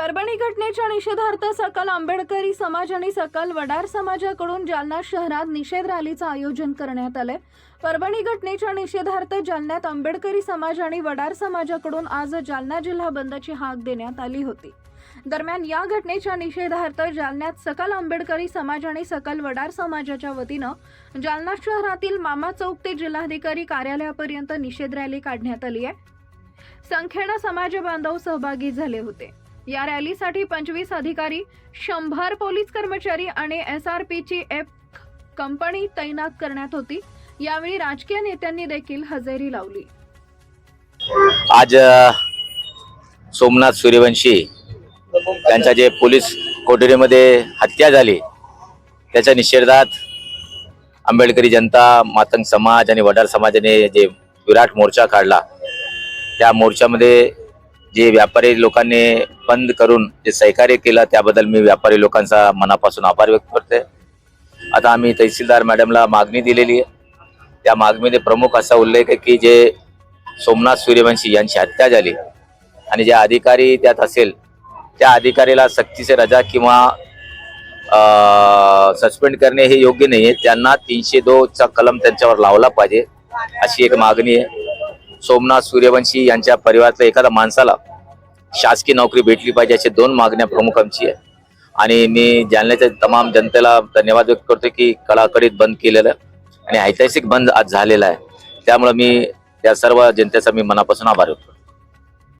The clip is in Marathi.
परभणी घटनेच्या निषेधार्थ सकल आंबेडकरी समाज आणि सकल वडार समाजाकडून जालना शहरात निषेध रॅलीचं आयोजन करण्यात आलंय. परभणी घटनेच्या निषेधार्थ जालन्यात आंबेडकरी समाज आणि वडार समाजाकडून आज जालना जिल्हा बंदची हाक देण्यात आली होती. दरम्यान या घटनेच्या निषेधार्थ जालन्यात सकल आंबेडकरी समाज आणि सकल वडार समाजाच्या वतीनं जालना शहरातील मामा चौक ते जिल्हाधिकारी कार्यालयापर्यंत निषेध रॅली काढण्यात आली आहे. संख्येनं समाज बांधव सहभागी झाले होते. या रॅलीसाठी पंचवीस अधिकारी शंभर पोलीस कर्मचारी आणि एस आर पीची एफ कंपनी तैनात करण्यात होती. यावेळी राजकीय नेत्यांनी देखील हजेरी लावली. आज सोमनाथ सूर्यवंशी त्यांच्या जे पोलीस कोठडीमध्ये हत्या झाली त्याच्या निषेधात आंबेडकरी जनता मातंग समाज आणि वडार समाजाने जे विराट मोर्चा काढला त्या मोर्चामध्ये जे व्यापारी लोकांनी बंद करून जे सहकार्य केलं त्याबद्दल मी व्यापारी लोकांचा मनापासून आभार व्यक्त करते आता आम्ही तहसीलदार मॅडमला मागणी दिलेली आहे. त्या मागणीमध्ये प्रमुख असा उल्लेख आहे की जे सोमनाथ सूर्यवंशी यांची हत्या झाली आणि जे अधिकारी त्यात असेल त्या अधिकारीला सक्तीचे रजा किंवा सस्पेंड करणे हे योग्य नाही आहे त्यांना तीनशे दोचा कलम त्यांच्यावर लावला पाहिजे अशी एक मागणी आहे. सोमनाथ सूर्यवंशी यांच्या परिवारातल्या एखाद्या माणसाला शासकीय नोकरी भेटली पाहिजे अशी दोन मागण्या प्रमुख आमची आहे. आणि मी जालन्याच्या तमाम जनतेला धन्यवाद व्यक्त करतो की कडाकडीत बंद केलेलं आणि ऐतिहासिक बंद आज झालेला आहे. त्यामुळे मी त्या सर्व जनतेचा मी मनापासून आभार व्यक्त करतो